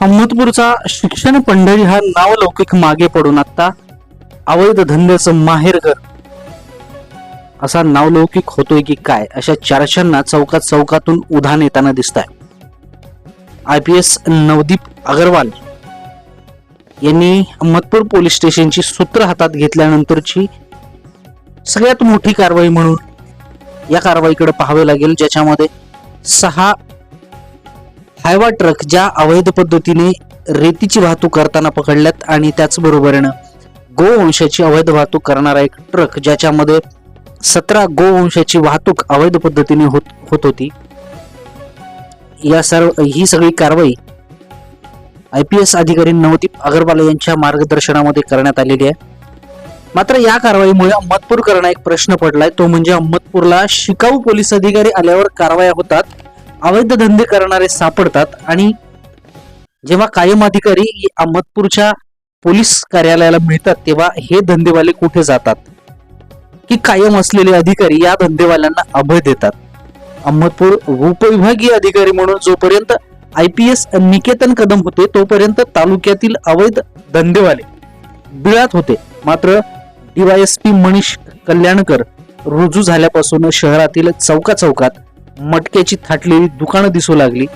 अहमदपूरचा शिक्षण पंढरी हा नावलौकिक मागे पडून आता अवैध धंद्याचं माहेरघर असा नावलौकिक होतोय की काय अशा चर्चांना चौकात चौकातून उधाण येताना दिसत आहे I P S Navdeep Agarwal यांनी अहमदपूर पोलीस स्टेशनची सूत्र हातात घेतल्यानंतरची सगळ्यात मोठी कारवाई म्हणून या कारवाईकडे पाहावे लागेल ज्याच्यामध्ये सहा हायवा ट्रक ज्या अवैध पद्धतीने रेतीची वाहतूक करताना पकडल्यात आणि त्याचबरोबरीनं गोवंशाची अवैध वाहतूक करणारा एक ट्रक ज्याच्यामध्ये सतरा गोवंशाची वाहतूक अवैध पद्धतीने होत होत होती. या सर्व ही सगळी कारवाई आय पी एस अधिकारी नवदीप अगरवाल यांच्या मार्गदर्शनामध्ये करण्यात आलेली आहे. मात्र या कारवाईमुळे अहमदपूरकरांना एक प्रश्न पडलाय. तो म्हणजे अहमदपूरला शिकाऊ पोलीस अधिकारी आल्यावर कारवाया होतात. अवैध धंदे करणारे सापडतात आणि जेव्हा कायम अधिकारी अहमदपूरच्या पोलीस कार्यालयाला मिळतात तेव्हा हे धंदेवाले कुठे जातात? की कायम असलेले अधिकारी या धंदेवाल्यांना अभय देतात? अहमदपूर उपविभागीय अधिकारी म्हणून जोपर्यंत I P S Niketan Kadam होते तोपर्यंत तालुक्यातील अवैध धंदेवाले बिळात होते. मात्र डीवायएसपी मनीष कल्याणकर रुजू झाल्यापासून शहरातील चौका चौकात मटक्याची थाटलेली दुकानं दिसू लागली.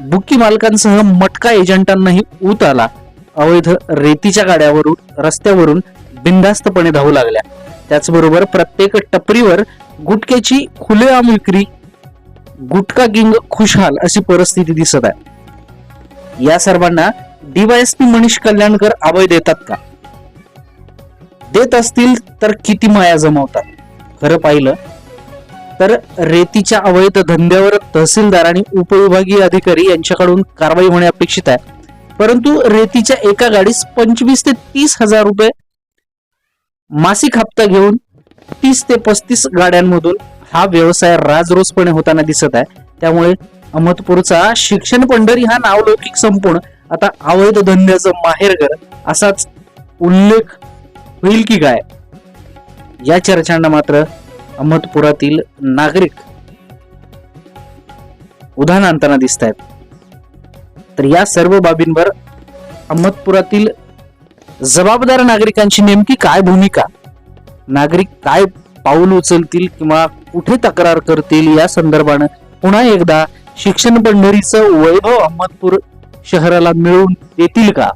बुकी मालकांसह मटका एजंटांनाही ऊत आला. अवैध रेतीच्या गाड्यावरून रस्त्यावरून बिनधास्तपणे धावू लागल्या. त्याचबरोबर प्रत्येक टपरीवर गुटक्याची खुलेआम विक्री गुटखा गिंग खुशहाल अशी परिस्थिती दिसत आहे. या सर्वांना डीवायएसपी मनीष कल्याणकर अभय देतात का? देत असतील तर किती माया जमवतात. खरं पाहिलं तर रेतीच्या अवैध धंद्यावर तहसीलदार आणि उपविभागीय अधिकारी यांच्याकडून कारवाई होणे अपेक्षित आहे. परंतु रेतीच्या एका गाडीस पंचवीस ते तीस हजार रुपये मासिक हप्ता घेऊन तीस ते पस्तीस गाड्यांमधून हा व्यवसाय राजरोसपणे होताना दिसत आहे. त्यामुळे अहमदपूरचा शिक्षण पंढरी हा नावलौकिक संपूर्ण आता अवैध धंद्याचं माहेरघर असाच उल्लेख होईल की काय? या चर्चांना मात्र अहमदपुरातील नागरिक उदाहरण आणताना दिसत आहेत तर या सर्व बाबींवर अहमदपुरातील जबाबदार नागरिकांची नेमकी काय भूमिका? नागरिक काय पाऊल उचलतील किंवा कुठे तक्रार करतील? या संदर्भानं पुन्हा एकदा शिक्षण पंढरीचं वैभव अहमदपूर शहराला मिळून येतील का?